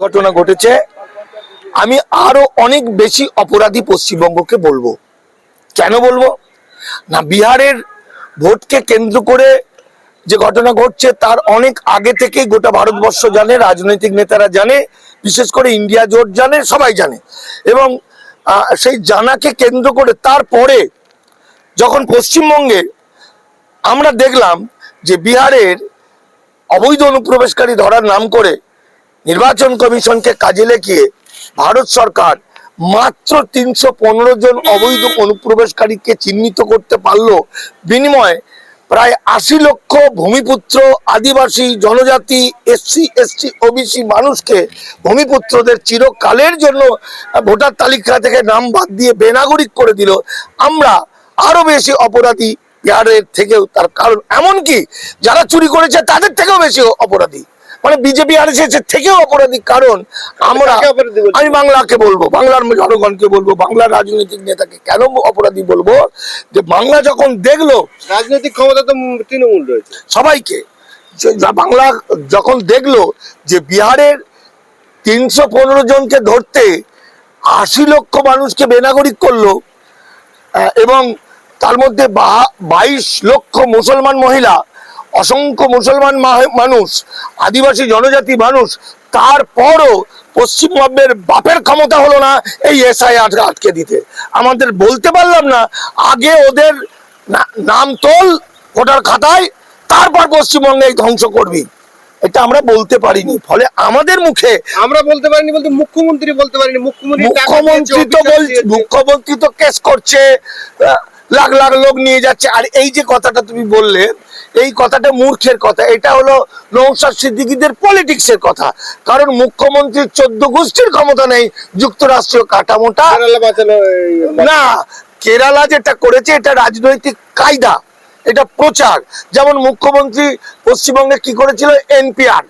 ঘটনা ঘটেছে। আমি আরও অনেক বেশি অপরাধী পশ্চিমবঙ্গকে বলব। কেন বলব? না, বিহারের ভোটকে কেন্দ্র করে যে ঘটনা ঘটছে, তার অনেক আগে থেকেই গোটা ভারতবর্ষ জানে, রাজনৈতিক নেতারা জানে, বিশেষ করে ইন্ডিয়া জোট জানে, সবাই জানে। এবং সেই জানাকে কেন্দ্র করে তারপরে যখন পশ্চিমবঙ্গে আমরা দেখলাম যে বিহারের অবৈধ অনুপ্রবেশকারী ধরার নাম করে নির্বাচন কমিশনকে কাজে লেগিয়ে ভারত সরকার মাত্র তিনশো পনেরো জন অবৈধ অনুপ্রবেশকারীকে চিহ্নিত করতে পারল। বিনিময়ে প্রায় আশি লক্ষ ভূমিপুত্র, আদিবাসী, জনজাতি, এসসি, এসটি, ওবিসি মানুষকে ভূমিপুত্রদের চিরকালের জন্য ভোটার তালিকা থেকে নাম বাদ দিয়ে বেনাগরিক করে দিল। আমরা আরও বেশি অপরাধী বিহারের থেকেও তার কারণ। এমনকি যারা চুরি করেছে তাদের থেকেও বেশি অপরাধী। মানে বিজেপি আর এসেছে থেকেও অপরাধী। কারণ আমরা? আমি বাংলাকে বলব বাংলার জনগণকে বলব বাংলার রাজনৈতিক নেতাকে কেন অপরাধী বলব? যে বাংলা যখন দেখল রাজনৈতিক ক্ষমতা তো তৃণমূল রয়েছে। সবাইকে। যা- বাংলা যখন দেখল যে বিহারের তিনশো পনেরো জনকে ধরতে আশি লক্ষ মানুষকে বেনাগরিক করল এবং তার মধ্যে বাইশ লক্ষ মুসলমান মহিলা অসংখ্য মুসলমান মানুষ আদিবাসী জনজাতি মানুষ তারপরও পশ্চিমবঙ্গের বাপের ক্ষমতা হলো না এই এসআই আটকে দিতে। আমাদের বলতে পারলাম না আগে ওদের নাম তোল ভোটার খাতায় তারপর পশ্চিমবঙ্গে এই ধ্বংস করবি। এটা আমরা বলতে পারিনি ফলে আমাদের মুখে আমরা বলতে পারিনি বলতে মুখ্যমন্ত্রী বলতে পারিনি মুখ্যমন্ত্রী মুখ্যমন্ত্রী তো বলছে মুখ্যমন্ত্রী তো কেস করছে আহ, লাখ লাখ লোক নিয়ে যাচ্ছে। আর এই যে কথাটা তুমি বললে এই কথাটা মূর্খের কথা এটা হলো নৌসাদ সিদ্দিকিদের পলিটিক্সের কথা। কারণ মুখ্যমন্ত্রীর চোদ্দ গোষ্ঠীর ক্ষমতা নেই যুক্তরাষ্ট্রীয় কাঠামোটা না কেরালা যেটা করেছে এটা রাজনৈতিক কায়দা এটা প্রচার। যেমন মুখ্যমন্ত্রী পশ্চিমবঙ্গে কি করেছিল? এনপিআর।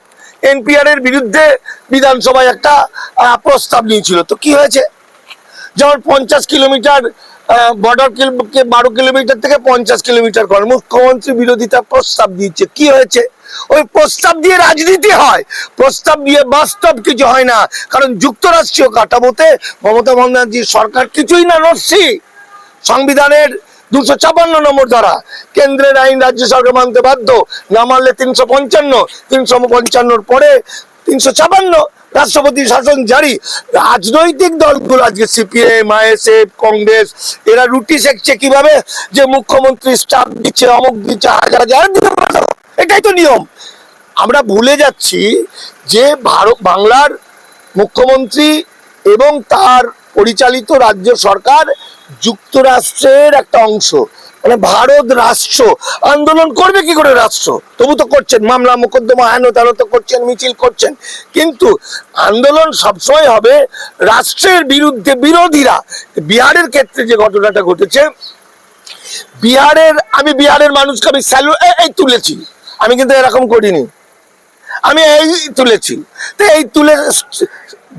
এনপিআর এর বিরুদ্ধে বিধানসভায় একটা প্রস্তাব নিয়েছিল। তো কি হয়েছে? যেমন পঞ্চাশ কিলোমিটার বর্ডার বারো কিলোমিটার থেকে পঞ্চাশ কিলোমিটার করে। মুখ্যমন্ত্রী বিরোধিতা প্রস্তাব দিচ্ছে কি হয়েছে? ওই প্রস্তাব দিয়ে রাজনীতি হয়। প্রস্তাব দিয়ে বাস্তব কিছু হয় না। কারণ যুক্তরাষ্ট্রীয় কাঠামোতে মমতা বন্দ্যোপাধ্যায় সরকার কিছুই না নস্যি সংবিধানের দুশো ছাপান্ন নম্বর দ্বারা কেন্দ্রের আইন রাজ্য সরকার মানতে বাধ্য। না মানলে তিনশো পঞ্চান্ন, তিনশো পঞ্চান্নর পরে তিনশো ছাপান্ন রাষ্ট্রপতি শাসন জারি। রাজনৈতিক দলগুলো আজকে সিপিএম, আইএসএফ, কংগ্রেস, এরা রুটি শেখছে কীভাবে? যে মুখ্যমন্ত্রী স্টাফ দিচ্ছে, অমুক দিচ্ছে, হাজার হাজার এটাই তো নিয়ম। আমরা ভুলে যাচ্ছি যে ভারত, বাংলার মুখ্যমন্ত্রী এবং তার পরিচালিত রাজ্য সরকার যুক্তরাষ্ট্রের একটা অংশ মানে ভারত রাষ্ট্র, আন্দোলন করবে কি করে রাষ্ট্র? তবু তো করছেন, মামলা মোকদ্দমা হেন তেন তো করছেন, মিছিল করছেন। কিন্তু আন্দোলন সবসময় হবে রাষ্ট্রের বিরুদ্ধে বিরোধীরা। বিহারের ক্ষেত্রে যে ঘটনাটা ঘটেছে, বিহারের, আমি বিহারের মানুষকে আমি স্যালু এই তুলেছি। আমি কিন্তু এরকম করিনি। আমি এই তুলেছি। তো এই তুলে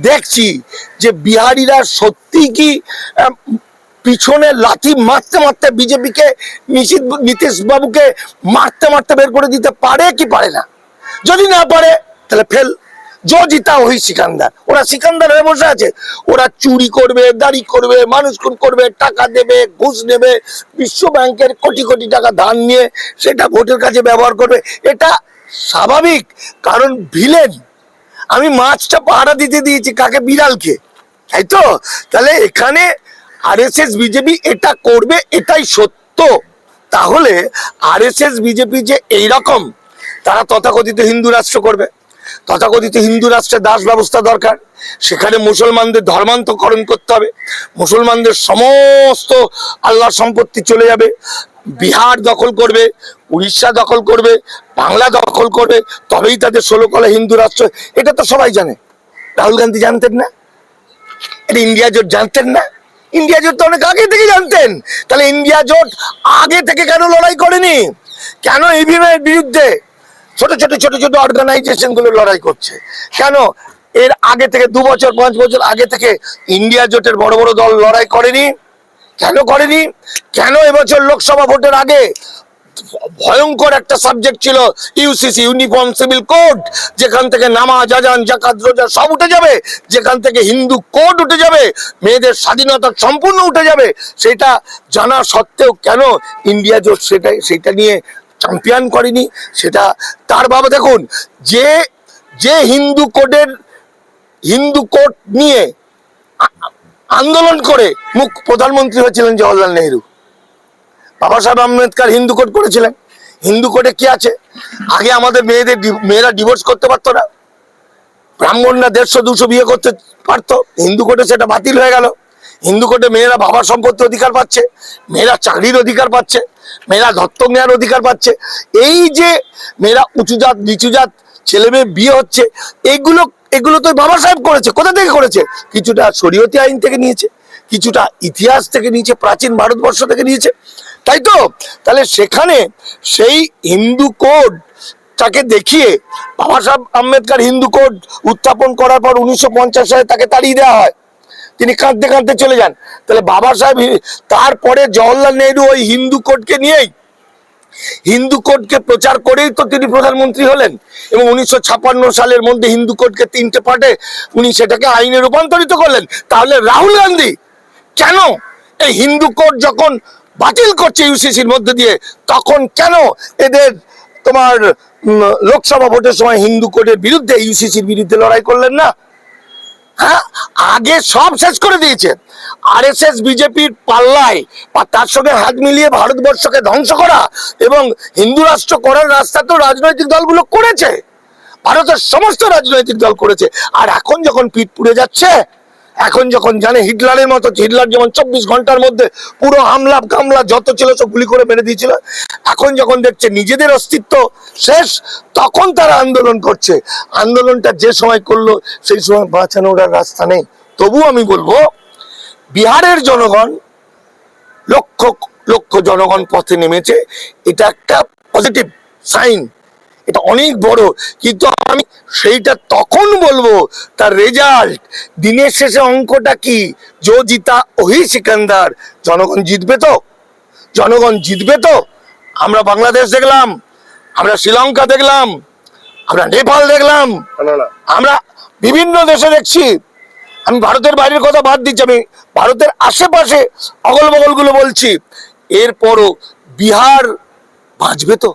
দেখছি যে বিহারিরা সত্যি কি পিছনে লাথি মারতে মারতে বিজেপিকে নীতিশ বাবুকে মারতে মারতে বের করে দিতে পারে কি পারে না? যদি না পারে, তাহলে ফেল। জো জিতা ওই সিকান্দার। ওরা সিকান্দার হয়ে বসে আছে। ওরা চুরি করবে, দাড়ি করবে, মানুষ খুন করবে, টাকা দেবে, ঘুষ নেবে বিশ্ব ব্যাংকের কোটি কোটি টাকা ধার নিয়ে সেটা ভোটের কাছে ব্যবহার করবে। এটা স্বাভাবিক, কারণ ভিলেন। আমি মাছটা পাহারা দিতে দিয়েছি, কাকে? বিড়ালকে। তাই তো? তাহলে এখানে আরএসএস, বিজেপি এটা করবে, এটাই সত্য। তাহলে আরএসএস, বিজেপি যে এই রকম তারা তথাকথিত হিন্দু রাষ্ট্র করবে। তথাকথিত হিন্দু রাষ্ট্রের দাস ব্যবস্থা দরকার। সেখানে মুসলমানদের ধর্মান্তকরণ করতে হবে। মুসলমানদের সমস্ত আল্লাহর সম্পত্তি চলে যাবে। বিহার দখল করবে, উড়িষ্যা দখল করবে, বাংলা দখল করবে, তবেই তাদের ষোলো কলা হিন্দু রাষ্ট্র। এটা তো সবাই জানে। রাহুল গান্ধী জানতেন না? এটা ইন্ডিয়া জোট জানতেন না? ইন্ডিয়া জোট তো অনেক আগে থেকে জানতেন। তাহলে ইন্ডিয়া জোট আগে থেকে কেন লড়াই করেনি? কেন ইভিএমের বিরুদ্ধে ছোট ছোট ছোট ছোট অর্গানাইজেশনগুলো লড়াই করছে? কেন এর আগে থেকে, দু বছর, পাঁচ বছর আগে থেকে ইন্ডিয়া জোটের বড় বড় দল লড়াই করেনি? কেন করেনি? কেন এবছর লোকসভা ভোটের আগে ভয়ঙ্কর একটা সাবজেক্ট ছিল ইউসিসি ইউনিফর্ম সিভিল কোড যেখান থেকে নামাজ, আজান, জাকাত, রোজা সব উঠে যাবে, যেখান থেকে হিন্দু কোড উঠে যাবে, মেয়েদের স্বাধীনতা সম্পূর্ণ উঠে যাবে, সেটা জানা সত্ত্বেও কেন ইন্ডিয়া জোট সেটা সেটা নিয়ে চ্যাম্পিয়ন করেনি, সেটা তার বাবা, দেখুন, যে যে হিন্দু কোডের হিন্দু কোড নিয়ে আন্দোলন করে মুখ প্রধানমন্ত্রী হয়েছিলেন জওয়াহরলাল নেহরু বাবা সাহেব আম্বেদকর হিন্দু কোড করেছিলেন। হিন্দু কোডে কি আছে? আগে আমাদের মেয়েদের মেয়েরা ডিভোর্স করতে পারতো না। ব্রাহ্মণরা দেড়শো, দুশো বিয়ে করতে পারতো। হিন্দু কোর্টে সেটা বাতিল হয়ে গেল। হিন্দু কোডে মেয়েরা বাবার সম্পত্তি অধিকার পাচ্ছে, মেয়েরা চাকরির অধিকার পাচ্ছে, মেয়েরা দত্তক নেওয়ার অধিকার পাচ্ছে। এই যে মেয়েরা উঁচু জাত, নিচু জাত ছেলে মেয়ে বিয়ে হচ্ছে, এগুলো এগুলো তো বাবা সাহেব করেছে। কোথা থেকে করেছে? কিছুটা শরীয়তি আইন থেকে নিয়েছে, কিছুটা ইতিহাস থেকে নিয়েছে, প্রাচীন ভারতবর্ষ থেকে নিয়েছে। তাই তো? তাহলে সেখানে সেই হিন্দু কোড তাকে দেখিয়ে বাবা সাহেব আম্বেদকর হিন্দু কোড উত্থাপন করার পর উনিশশো পঞ্চাশ সালে তাকে তাড়িয়ে দেওয়া হয়। তিনি কাঁদতে কাঁদতে চলে যান। তাহলে বাবা সাহেব তারপরে জওয়াহরলাল নেহরু ওই হিন্দু কোডকে নিয়েই, হিন্দু কোডকে প্রচার করেই তো তিনি প্রধানমন্ত্রী হলেন এবং উনিশশো ছাপ্পান্ন সালের মধ্যে হিন্দু কোডকে তিনটে পার্টে উনি সেটাকে আইনে রূপান্তরিত করলেন। তাহলে রাহুল গান্ধী, কেন এই হিন্দু কোড যখন বাতিল করছে ইউসিসির মধ্যে দিয়ে। তখন কেন এদের তোমার লোকসভা ভোটের সময় হিন্দু কোডের বিরুদ্ধে ইউসিসির বিরুদ্ধে লড়াই করলেন না? হ্যাঁ? আগে সব শেষ করে দিয়েছে। আর এস এস বিজেপির পাল্লায় বা তার সঙ্গে হাত মিলিয়ে ভারতবর্ষকে ধ্বংস করা এবং হিন্দু রাষ্ট্র করার রাস্তা তো রাজনৈতিক দলগুলো করেছে। ভারতের সমস্ত রাজনৈতিক দল করেছে। আর এখন যখন পিঠ পুড়ে যাচ্ছে এখন যখন জানে হিটলারের মতো, হিটলার যেমন চব্বিশ ঘণ্টার মধ্যে পুরো হামলা, কামলা যত ছিল সব গুলি করে মেরে দিয়েছিল, এখন যখন দেখছে নিজেদের অস্তিত্ব শেষ, তখন তারা আন্দোলন করছে। আন্দোলনটা যে সময় করল, সেই সময় বাঁচানোর রাস্তা নেই। তবু আমি বলব, বিহারের জনগণ লক্ষ লক্ষ জনগণ পথে নেমেছে। এটা একটা পজিটিভ সাইন এটা অনেক বড়। কিন্তু আমি সেইটা তখন বলব, তার রেজাল্ট দিনের শেষে অঙ্কটা কি? জো জিতা ওহি সিকান্দার। জনগণ জিতবে তো? জনগণ জিতবে তো? আমরা বাংলাদেশ দেখলাম, আমরা শ্রীলঙ্কা দেখলাম, আমরা নেপাল দেখলাম, আমরা বিভিন্ন দেশে দেখছি। আমি ভারতের বাইরের কথা বাদ দিচ্ছি, আমি ভারতের আশেপাশে অগল বগলগুলো বলছি। এরপরও বিহার বাঁচবে তো?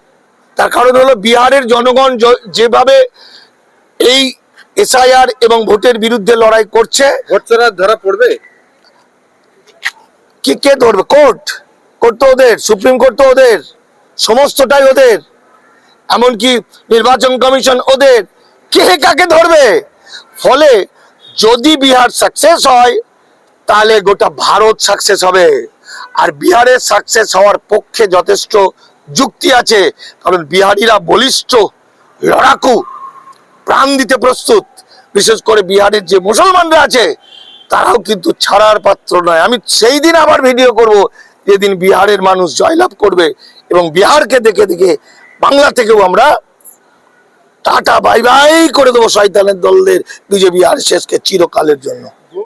তার কারণ হলো বিহারের জনগণ যেভাবে এই এসআইআর এবং ভোটের বিরুদ্ধে লড়াই করছে ধরা পড়বে? কি কে ধরবে? কোর্ট কোর্ট তো ওদের সুপ্রিম কোর্ট তো ওদের সমস্তটাই ওদের এমনকি নির্বাচন কমিশন ওদের কে কাকে ধরবে? ফলে যদি বিহার সাকসেস হয় তাহলে গোটা ভারত সাকসেস হবে আর বিহারের সাকসেস হওয়ার পক্ষে যথেষ্ট যুক্তি আছে। কারণ বিহারিরা বলিষ্ঠ, লড়াকু, প্রাণ দিতে প্রস্তুত। বিশেষ করে বিহারের যে মুসলমানরা আছে, তারাও কিন্তু ছাড়ার পাত্র নয়। আমি সেই দিন আবার ভিডিও করব, যেদিন বিহারের মানুষ জয়লাভ করবে এবং বিহারকে দেখে দেখে বাংলা থেকেও আমরা টাটা, বাই বাই করে দেবো শয়তানের দলদের। বিজেপি আর শেষকে চিরকালের জন্য।